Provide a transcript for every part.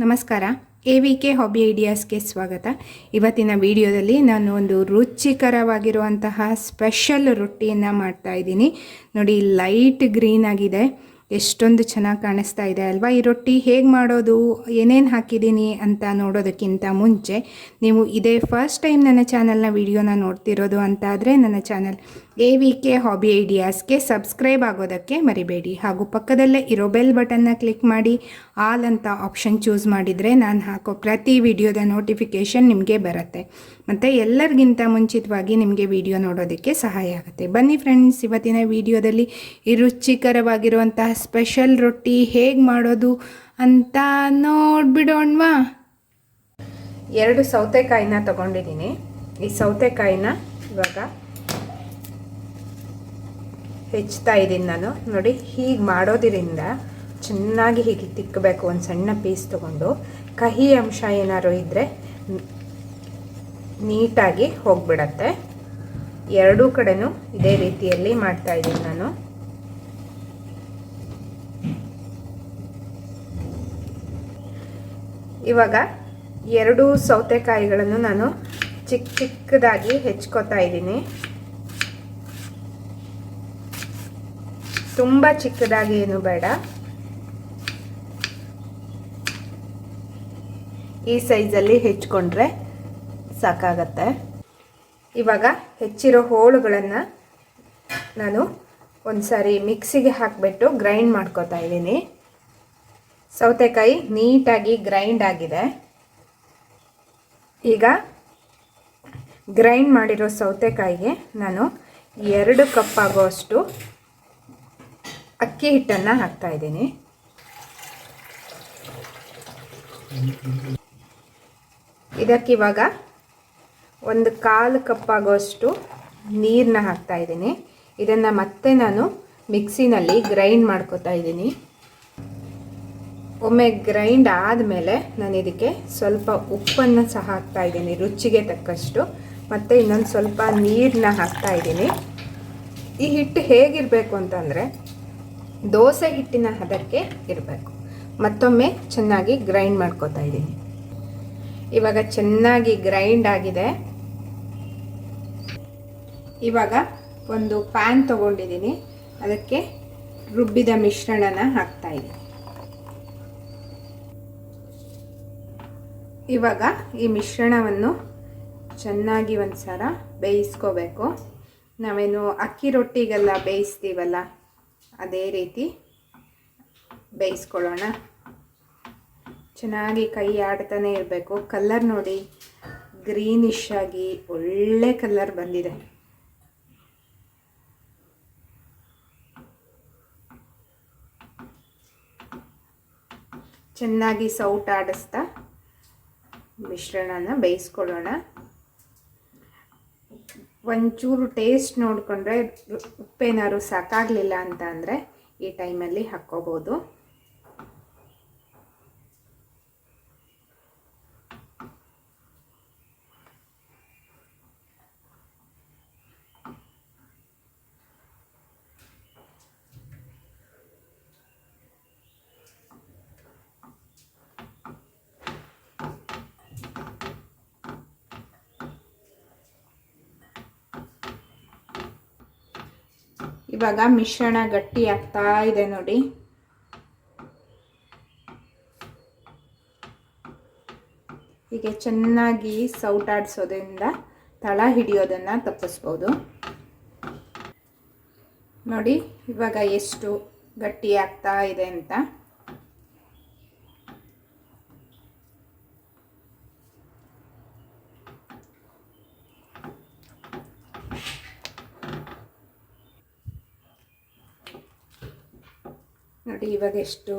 ನಮಸ್ಕಾರ. A V K hobby ಐಡಿಯಾಸ್ಗೆ ಸ್ವಾಗತ. ಇವತ್ತಿನ ವಿಡಿಯೋದಲ್ಲಿ ನಾನು ಒಂದು ರುಚಿಕರವಾಗಿರುವಂತಹ ಸ್ಪೆಷಲ್ ರೊಟ್ಟಿಯನ್ನು ಮಾಡ್ತಾ ಇದ್ದೀನಿ. ನೋಡಿ ಲೈಟ್ ಗ್ರೀನ್ ಆಗಿದೆ. ಎಷ್ಟೊಂದು ಚೆನ್ನಾಗಿ ಕಾಣಿಸ್ತಾ ಇದೆ ಅಲ್ವಾ? ಈ ರೊಟ್ಟಿ ಹೇಗೆ ಮಾಡೋದು? ಏನೇನು ಹಾಕಿದ್ದೀನಿ ಅಂತ ನೋಡೋದಕ್ಕಿಂತ ಮುಂಚೆ ನೀವು ಇದೇ ಫಸ್ಟ್ ಟೈಮ್ ನನ್ನ ಚಾನಲ್ನ ವಿಡಿಯೋನ ನೋಡ್ತಿರೋದು ಅಂತಾದರೆ ನನ್ನ channel A V K hobby ಐಡಿಯಾಸ್ಗೆ subscribe ಆಗೋದಕ್ಕೆ ಮರಿಬೇಡಿ. ಹಾಗೂ ಪಕ್ಕದಲ್ಲೇ ಇರೋ ಬೆಲ್ ಬಟನ್ನ ಕ್ಲಿಕ್ ಮಾಡಿ. ಆಲ್ ಅಂತ ಆಪ್ಷನ್ ಚೂಸ್ ಮಾಡಿದರೆ ನಾನು ಹಾಕೋ ಪ್ರತಿ ವಿಡಿಯೋದ ನೋಟಿಫಿಕೇಷನ್ ನಿಮಗೆ ಬರುತ್ತೆ. ಮತ್ತು ಎಲ್ಲರಿಗಿಂತ ಮುಂಚಿತವಾಗಿ ನಿಮಗೆ ವಿಡಿಯೋ ನೋಡೋದಕ್ಕೆ ಸಹಾಯ ಆಗುತ್ತೆ. ಬನ್ನಿ ಫ್ರೆಂಡ್ಸ್ ಇವತ್ತಿನ ವಿಡಿಯೋದಲ್ಲಿ ಈ ರುಚಿಕರವಾಗಿರುವಂತಹ ಸ್ಪೆಷಲ್ ರೊಟ್ಟಿ ಹೇಗೆ ಮಾಡೋದು ಅಂತ ನೋಡ್ಬಿಡೋಣವಾ? ಎರಡು ಸೌತೆಕಾಯಿನ ತಗೊಂಡಿದ್ದೀನಿ. ಈ ಸೌತೆಕಾಯಿನ ಇವಾಗ ಹೆಚ್ಚ್ತಾ ಇದ್ದೀನಿ ನಾನು. ನೋಡಿ, ಹೀಗೆ ಮಾಡೋದ್ರಿಂದ ಚೆನ್ನಾಗಿ ಹೀಗೆ ತಿಕ್ಕಬೇಕು ಒಂದು ಸಣ್ಣ ಪೀಸ್ ತೊಗೊಂಡು. ಕಹಿ ಅಂಶ ಏನಾದ್ರು ಇದ್ದರೆ ನೀಟಾಗಿ ಹೋಗ್ಬಿಡತ್ತೆ. ಎರಡೂ ಕಡೆನೂ ಇದೇ ರೀತಿಯಲ್ಲಿ ಮಾಡ್ತಾ ಇದ್ದೀನಿ ನಾನು. ಇವಾಗ ಎರಡು ಸೌತೆಕಾಯಿಗಳನ್ನು ನಾನು ಚಿಕ್ಕ ಚಿಕ್ಕದಾಗಿ ಹೆಚ್ಕೋತಾ ಇದ್ದೀನಿ. ತುಂಬ ಚಿಕ್ಕದಾಗಿ ಏನು ಬೇಡ. ಈ ಸೈಜಲ್ಲಿ ಹೆಚ್ಕೊಂಡ್ರೆ ಸಾಕಾಗತ್ತೆ. ಇವಾಗ ಹೆಚ್ಚಿರೋ ಹೋಳುಗಳನ್ನು ನಾನು ಒಂದು ಸಾರಿ ಮಿಕ್ಸಿಗೆ ಹಾಕಿಬಿಟ್ಟು ಗ್ರೈಂಡ್ ಮಾಡ್ಕೋತಾ ಇದ್ದೀನಿ. ಸೌತೆಕಾಯಿ ನೀಟಾಗಿ ಗ್ರೈಂಡ್ ಆಗಿದೆ. ಈಗ ಗ್ರೈಂಡ್ ಮಾಡಿರೋ ಸೌತೆಕಾಯಿಗೆ ನಾನು ಎರಡು ಕಪ್ ಆಗೋಷ್ಟು ಅಕ್ಕಿ ಹಿಟ್ಟನ್ನು ಹಾಕ್ತಾ ಇದ್ದೀನಿ. ಇದಕ್ಕಿವಾಗ ಒಂದು ಕಾಲು ಕಪ್ ಆಗೋಷ್ಟು ನೀರನ್ನ ಹಾಕ್ತಾ ಇದ್ದೀನಿ. ಇದನ್ನು ಮತ್ತೆ ನಾನು ಮಿಕ್ಸಿನಲ್ಲಿ ಗ್ರೈಂಡ್ ಮಾಡ್ಕೋತಾ ಇದ್ದೀನಿ. ಒಮ್ಮೆ ಗ್ರೈಂಡ್ ಆದಮೇಲೆ ನಾನು ಇದಕ್ಕೆ ಸ್ವಲ್ಪ ಉಪ್ಪನ್ನು ಸಹ ಹಾಕ್ತಾ ಇದ್ದೀನಿ, ರುಚಿಗೆ ತಕ್ಕಷ್ಟು. ಮತ್ತು ಇನ್ನೊಂದು ಸ್ವಲ್ಪ ನೀರನ್ನ ಹಾಕ್ತಾ ಇದ್ದೀನಿ. ಈ ಹಿಟ್ಟು ಹೇಗಿರಬೇಕು ಅಂತಂದರೆ ದೋಸೆ ಹಿಟ್ಟಿನ ಹದಕ್ಕೆ ಇರಬೇಕು. ಮತ್ತೊಮ್ಮೆ ಚೆನ್ನಾಗಿ ಗ್ರೈಂಡ್ ಮಾಡ್ಕೋತಾ ಇದ್ದೀನಿ. ಇವಾಗ ಚೆನ್ನಾಗಿ ಗ್ರೈಂಡ್ ಆಗಿದೆ. ಇವಾಗ ಒಂದು ಪ್ಯಾನ್ ತಗೊಂಡಿದ್ದೀನಿ. ಅದಕ್ಕೆ ರುಬ್ಬಿದ ಮಿಶ್ರಣನ ಹಾಕ್ತಾ ಇದ್ದೀನಿ. ಇವಾಗ ಈ ಮಿಶ್ರಣವನ್ನು ಚೆನ್ನಾಗಿ ಒಂದು ಸಲ ಬೇಯಿಸ್ಕೋಬೇಕು. ನಾವೇನು ಅಕ್ಕಿ ರೊಟ್ಟಿಗೆಲ್ಲ ಬೇಯಿಸ್ತೀವಲ್ಲ? ಅದೇ ರೀತಿ ಬೇಯಿಸ್ಕೊಳ್ಳೋಣ. ಚೆನ್ನಾಗಿ ಕೈ ಆಡ್ತಾನೆ ಇರಬೇಕು. ಕಲ್ಲರ್ ನೋಡಿ ಗ್ರೀನಿಶ್ ಆಗಿ ಒಳ್ಳೆ ಕಲ್ಲರ್ ಬಂದಿದೆ. ಚೆನ್ನಾಗಿ ಸೌಟ್ ಆಡಿಸ್ತಾ ಮಿಶ್ರಣನ ಬೇಯಿಸ್ಕೊಳ್ಳೋಣ. ಒಂಚೂರು ಟೇಸ್ಟ್ ನೋಡಿಕೊಂಡ್ರೆ ಉಪ್ಪೇನಾದ್ರು ಸಾಕಾಗಲಿಲ್ಲ ಅಂತ ಅಂದರೆ ಈ ಟೈಮಲ್ಲಿ ಹಾಕ್ಕೋಬೋದು. ಇವಾಗ ಮಿಶ್ರಣ ಗಟ್ಟಿ ಆಗ್ತಾ ಇದೆ ನೋಡಿ. ಹೀಗೆ ಚೆನ್ನಾಗಿ ಸೌಟಾಡಿಸೋದ್ರಿಂದ ತಳ ಹಿಡಿಯೋದನ್ನು ತಪ್ಪಿಸ್ಬೋದು. ನೋಡಿ, ಇವಾಗ ಎಷ್ಟು ಗಟ್ಟಿ ಆಗ್ತಾ ಇದೆ ಅಂತ. ನೋಡಿ ಇವಾಗ ಎಷ್ಟು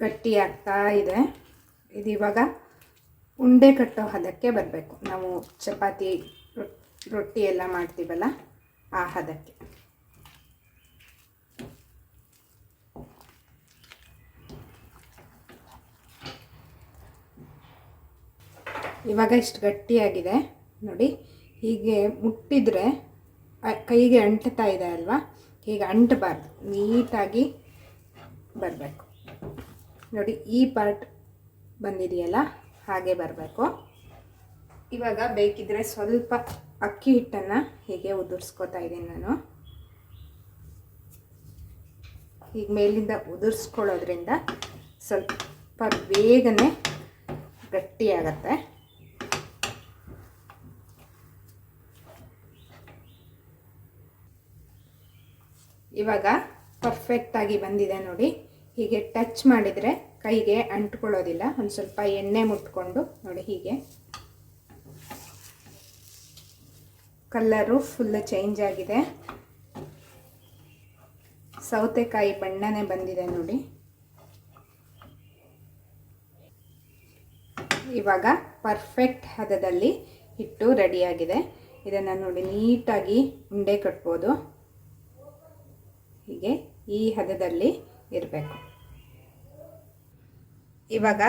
ಗಟ್ಟಿ ಆಗ್ತಾ ಇದೆ. ಇದು ಇವಾಗ ಉಂಡೆ ಕಟ್ಟೋ ಹದಕ್ಕೆ ಬರಬೇಕು. ನಾವು ಚಪಾತಿ ರೊಟ್ಟಿ ಎಲ್ಲ ಮಾಡ್ತೀವಲ್ಲ ಆ ಹದಕ್ಕೆ. ಇವಾಗ ಇಷ್ಟು ಗಟ್ಟಿಯಾಗಿದೆ. ನೋಡಿ, ಹೀಗೆ ಮುಟ್ಟಿದರೆ ಕೈಗೆ ಅಂಟ್ತಾ ಇದೆ ಅಲ್ವಾ? ಹೀಗೆ ಅಂಟಬಾರ್ದು, ನೀಟಾಗಿ ಬರಬೇಕು. ನೋಡಿ, ಈ ಪಾರ್ಟ್ ಬಂದಿದೆಯಲ್ಲ, ಹಾಗೆ ಬರಬೇಕು. ಇವಾಗ ಬೇಕಿದ್ರೆ ಸ್ವಲ್ಪ ಅಕ್ಕಿ ಹಿಟ್ಟನ್ನು ಹೀಗೆ ಉದುರ್ಸ್ಕೊತಾ ಇದ್ದೀನಿ ನಾನು. ಈಗ ಮೇಲಿಂದ ಉದುರಿಸ್ಕೊಳ್ಳೋದ್ರಿಂದ ಸ್ವಲ್ಪ ಬೇಗನೆ ಗಟ್ಟಿಯಾಗತ್ತೆ. ಇವಾಗ ಪರ್ಫೆಕ್ಟಾಗಿ ಬಂದಿದೆ ನೋಡಿ. ಹೀಗೆ ಟಚ್ ಮಾಡಿದರೆ ಕೈಗೆ ಅಂಟ್ಕೊಳ್ಳೋದಿಲ್ಲ. ಒಂದು ಸ್ವಲ್ಪ ಎಣ್ಣೆ ಮುಟ್ಕೊಂಡು ನೋಡಿ ಹೀಗೆ. ಕಲ್ಲರು ಫುಲ್ ಚೇಂಜ್ ಆಗಿದೆ. ಸೌತೆಕಾಯಿ ಬಣ್ಣನೇ ಬಂದಿದೆ ನೋಡಿ. ಇವಾಗ ಪರ್ಫೆಕ್ಟ್ ಹದದಲ್ಲಿ ಹಿಟ್ಟು ರೆಡಿಯಾಗಿದೆ ಇದನ್ನು ನೋಡಿ ನೀಟಾಗಿ ಉಂಡೆ ಕಟ್ಬೋದು. ಹೀಗೆ ಈ ಹದದಲ್ಲಿ ಇರಬೇಕು. ಇವಾಗ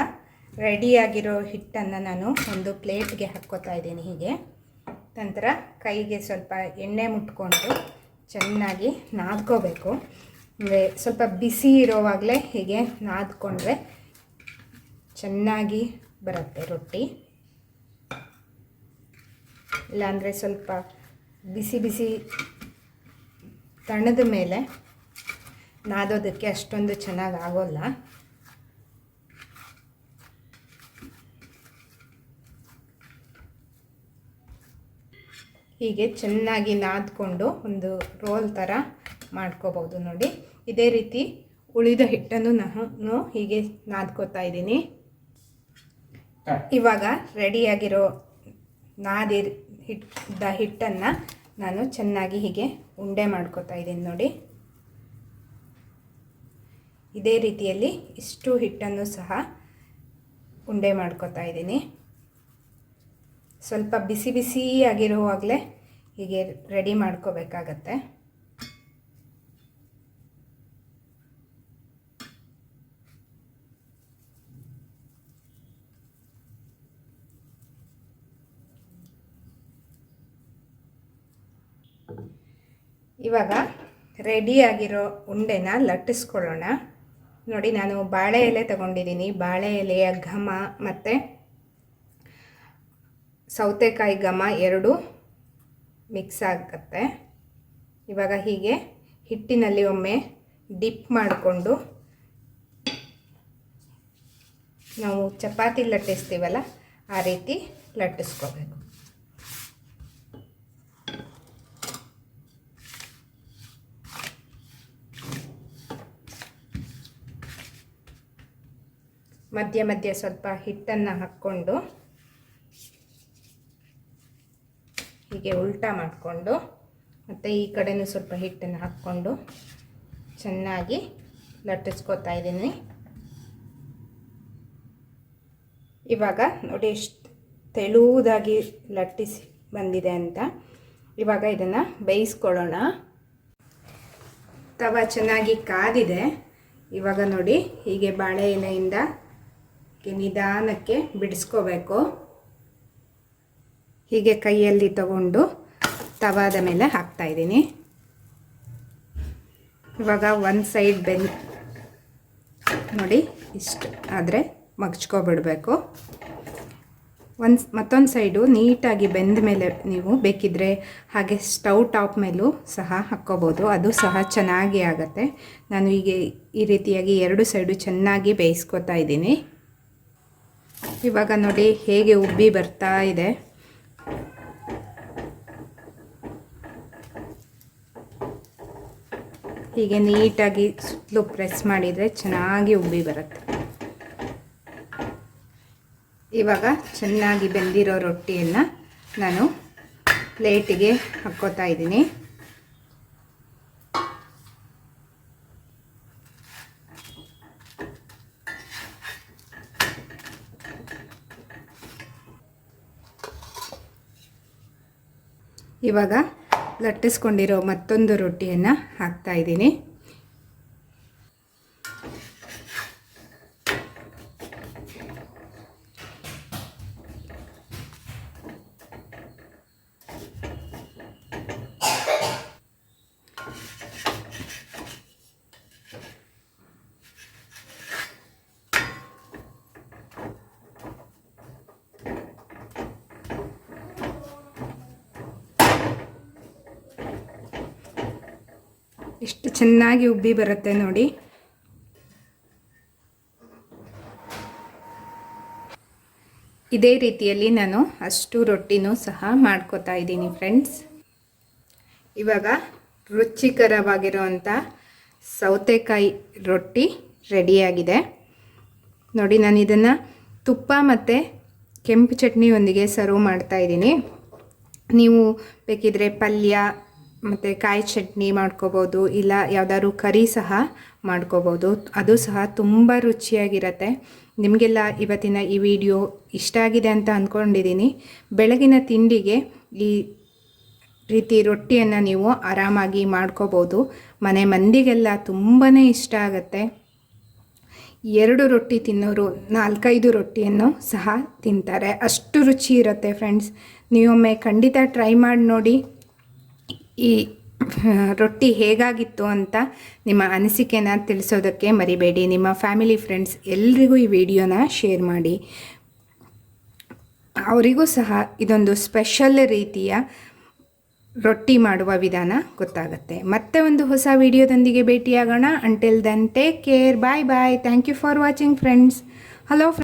ರೆಡಿಯಾಗಿರೋ ಹಿಟ್ಟನ್ನು ನಾನು ಒಂದು ಪ್ಲೇಟ್ಗೆ ಹಾಕ್ಕೋತಾ ಇದ್ದೀನಿ ಹೀಗೆ. ನಂತರ ಕೈಗೆ ಸ್ವಲ್ಪ ಎಣ್ಣೆ ಮುಟ್ಕೊಂಡು ಚೆನ್ನಾಗಿ ನಾದ್ಕೋಬೇಕು. ಅಂದರೆ ಸ್ವಲ್ಪ ಬಿಸಿ ಇರೋವಾಗಲೇ ಹೀಗೆ ನಾದ್ಕೊಂಡ್ರೆ ಚೆನ್ನಾಗಿ ಬರುತ್ತೆ ರೊಟ್ಟಿ. ಇಲ್ಲಾಂದರೆ ಸ್ವಲ್ಪ ಬಿಸಿ ಬಿಸಿ ತಣದ ಮೇಲೆ ನಾದೋದಕ್ಕೆ ಅಷ್ಟೊಂದು ಚೆನ್ನಾಗಿ ಆಗೋಲ್ಲ ಹೀಗೆ ಚೆನ್ನಾಗಿ ನಾದ್ಕೊಂಡು ಒಂದು ರೋಲ್ ಥರ ಮಾಡ್ಕೋಬೋದು ನೋಡಿ. ಇದೇ ರೀತಿ ಉಳಿದ ಹಿಟ್ಟನ್ನು ನಾನು ಹೀಗೆ ನಾದ್ಕೋತಾ ಇದ್ದೀನಿ. ಇವಾಗ ರೆಡಿಯಾಗಿರೋ ನಾದಿರ್ ಹಿಟ್ಟ ಹಿಟ್ಟನ್ನು ನಾನು ಚೆನ್ನಾಗಿ ಹೀಗೆ ಉಂಡೆ ಮಾಡ್ಕೋತಾ ಇದ್ದೀನಿ ನೋಡಿ. ಇದೇ ರೀತಿಯಲ್ಲಿ ಇಷ್ಟು ಹಿಟ್ಟನ್ನು ಸಹ ಉಂಡೆ ಮಾಡ್ಕೋತಾ ಇದ್ದೀನಿ. ಸ್ವಲ್ಪ ಬಿಸಿ ಬಿಸಿ ಬಿಸಿಯಾಗಿರುವಾಗಲೇ ಹೀಗೆ ರೆಡಿ ಮಾಡ್ಕೋಬೇಕಾಗತ್ತೆ. ಇವಾಗ ರೆಡಿಯಾಗಿರೋ ಉಂಡೆನ ಲಟ್ಟಿಸ್ಕೊಳ್ಳೋಣ. ನೋಡಿ, ನಾನು ಬಾಳೆ ಎಲೆ ತಗೊಂಡಿದ್ದೀನಿ. ಬಾಳೆ ಎಲೆಯ ಘಮ ಮತ್ತು ಸೌತೆಕಾಯಿ ಘಮ ಎರಡು ಮಿಕ್ಸ್ ಆಗುತ್ತೆ. ಇವಾಗ ಹೀಗೆ ಹಿಟ್ಟಿನಲ್ಲಿ ಒಮ್ಮೆ ಡಿಪ್ ಮಾಡಿಕೊಂಡು ನಾವು ಚಪಾತಿ ಲಟ್ಟಿಸ್ತೀವಲ್ಲ, ಆ ರೀತಿ ಲಟ್ಟಿಸ್ಕೋಬೇಕು. ಮಧ್ಯ ಮಧ್ಯ ಸ್ವಲ್ಪ ಹಿಟ್ಟನ್ನು ಹಾಕ್ಕೊಂಡು ಹೀಗೆ ಉಲ್ಟಾ ಮಾಡಿಕೊಂಡು ಮತ್ತು ಈ ಕಡೆನೂ ಸ್ವಲ್ಪ ಹಿಟ್ಟನ್ನು ಹಾಕ್ಕೊಂಡು ಚೆನ್ನಾಗಿ ಲಟ್ಟಿಸ್ಕೊತಾ ಇದ್ದೀನಿ. ಇವಾಗ ನೋಡಿ ಎಷ್ಟು ತೆಳುವುದಾಗಿ ಲಟ್ಟಿಸಿ ಬಂದಿದೆ ಅಂತ. ಇವಾಗ ಇದನ್ನು ಬೇಯಿಸ್ಕೊಳ್ಳೋಣ. ತವ ಚೆನ್ನಾಗಿ ಕಾದಿದೆ. ಇವಾಗ ನೋಡಿ ಹೀಗೆ ಬಾಳೆ ಎಲೆಯಿಂದ ನಿಧಾನಕ್ಕೆ ಬಿಡಿಸ್ಕೋಬೇಕು. ಹೀಗೆ ಕೈಯಲ್ಲಿ ತಗೊಂಡು ತವಾದ ಮೇಲೆ ಹಾಕ್ತಾ ಇದ್ದೀನಿ. ಇವಾಗ ಒಂದು ಸೈಡ್ ಬೆನ್ ನೋಡಿ, ಇಷ್ಟು ಆದರೆ ಮಗ್ಚ್ಕೊಬಿಡಬೇಕು. ಒಂದು ಮತ್ತೊಂದು ಸೈಡು ನೀಟಾಗಿ ಬೆಂದ ಮೇಲೆ ನೀವು ಬೇಕಿದ್ರೆ ಹಾಗೆ ಸ್ಟವ್ ಟಾಪ್ ಮೇಲೂ ಸಹ ಹಾಕ್ಕೋಬೋದು. ಅದು ಸಹ ಚೆನ್ನಾಗಿ ಆಗುತ್ತೆ. ನಾನು ಹೀಗೆ ಈ ರೀತಿಯಾಗಿ ಎರಡು ಸೈಡು ಚೆನ್ನಾಗಿ ಬೇಯಿಸ್ಕೊತಾ ಇದ್ದೀನಿ. ಇವಾಗ ನೋಡಿ ಹೇಗೆ ಉಬ್ಬಿ ಬರ್ತಾ ಇದೆ. ಹೀಗೆ ನೀಟಾಗಿ ಸುತ್ತಲೂ ಪ್ರೆಸ್ ಮಾಡಿದರೆ ಚೆನ್ನಾಗಿ ಉಬ್ಬಿ ಬರುತ್ತೆ. ಇವಾಗ ಚೆನ್ನಾಗಿ ಬೆಂದಿರೋ ರೊಟ್ಟಿಯನ್ನು ನಾನು ಪ್ಲೇಟಿಗೆ ಹಾಕ್ಕೋತಾ ಇದ್ದೀನಿ. ಇವಾಗ ಲಟ್ಟಿಸ್ಕೊಂಡಿರೋ ಮತ್ತೊಂದು ರೊಟ್ಟಿಯನ್ನು ಹಾಕ್ತಾ ಇದ್ದೀನಿ ಚೆನ್ನಾಗಿ ಉಬ್ಬಿ ಬರುತ್ತೆ ನೋಡಿ. ಇದೇ ರೀತಿಯಲ್ಲಿ ನಾನು ಅಷ್ಟು ರೊಟ್ಟಿನೂ ಸಹ ಮಾಡ್ಕೋತಾ ಇದ್ದೀನಿ ಫ್ರೆಂಡ್ಸ್. ಇವಾಗ ರುಚಿಕರವಾಗಿರುವಂಥ ಸೌತೆಕಾಯಿ ರೊಟ್ಟಿ ರೆಡಿಯಾಗಿದೆ. ನೋಡಿ, ನಾನು ಇದನ್ನು ತುಪ್ಪ ಮತ್ತು ಕೆಂಪು ಚಟ್ನಿಯೊಂದಿಗೆ ಸರ್ವ್ ಮಾಡ್ತಾ ಇದ್ದೀನಿ. ನೀವು ಬೇಕಿದ್ರೆ ಪಲ್ಯ ಮತ್ತು ಕಾಯಿ ಚಟ್ನಿ ಮಾಡ್ಕೋಬೋದು, ಇಲ್ಲ ಯಾವುದಾದ್ರು ಕರಿ ಸಹ ಮಾಡ್ಕೋಬೋದು. ಅದು ಸಹ ತುಂಬ ರುಚಿಯಾಗಿರುತ್ತೆ. ನಿಮಗೆಲ್ಲ ಇವತ್ತಿನ ಈ ವಿಡಿಯೋ ಇಷ್ಟ ಆಗಿದೆ ಅಂತ ಅಂದ್ಕೊಂಡಿದ್ದೀನಿ ಬೆಳಗಿನ ತಿಂಡಿಗೆ ಈ ರೀತಿ ರೊಟ್ಟಿಯನ್ನು ನೀವು ಆರಾಮಾಗಿ ಮಾಡ್ಕೋಬೋದು. ಮನೆ ಮಂದಿಗೆಲ್ಲ ತುಂಬಾ ಇಷ್ಟ ಆಗುತ್ತೆ. ಎರಡು ರೊಟ್ಟಿ ತಿನ್ನೋರು, ನಾಲ್ಕೈದು ರೊಟ್ಟಿಯನ್ನು ಸಹ ತಿಂತಾರೆ. ಅಷ್ಟು ರುಚಿ ಇರುತ್ತೆ ಫ್ರೆಂಡ್ಸ್. ನೀವೊಮ್ಮೆ ಖಂಡಿತ ಟ್ರೈ ಮಾಡಿ ನೋಡಿ. ಈ ರೊಟ್ಟಿ ಹೇಗಾಗಿತ್ತು ಅಂತ ನಿಮ್ಮ ಅನಿಸಿಕೆನ ತಿಳಿಸೋದಕ್ಕೆ ಮರಿಬೇಡಿ. ನಿಮ್ಮ ಫ್ಯಾಮಿಲಿ ಫ್ರೆಂಡ್ಸ್ ಎಲ್ರಿಗೂ ಈ ವಿಡಿಯೋನ ಶೇರ್ ಮಾಡಿ. ಅವರಿಗೂ ಸಹ ಇದೊಂದು ಸ್ಪೆಷಲ್ ರೀತಿಯ ರೊಟ್ಟಿ ಮಾಡುವ ವಿಧಾನ ಗೊತ್ತಾಗುತ್ತೆ. ಮತ್ತೆ ಒಂದು ಹೊಸ ವಿಡಿಯೋದೊಂದಿಗೆ ಭೇಟಿಯಾಗೋಣ. Until then take care bye bye thank you for watching friends hello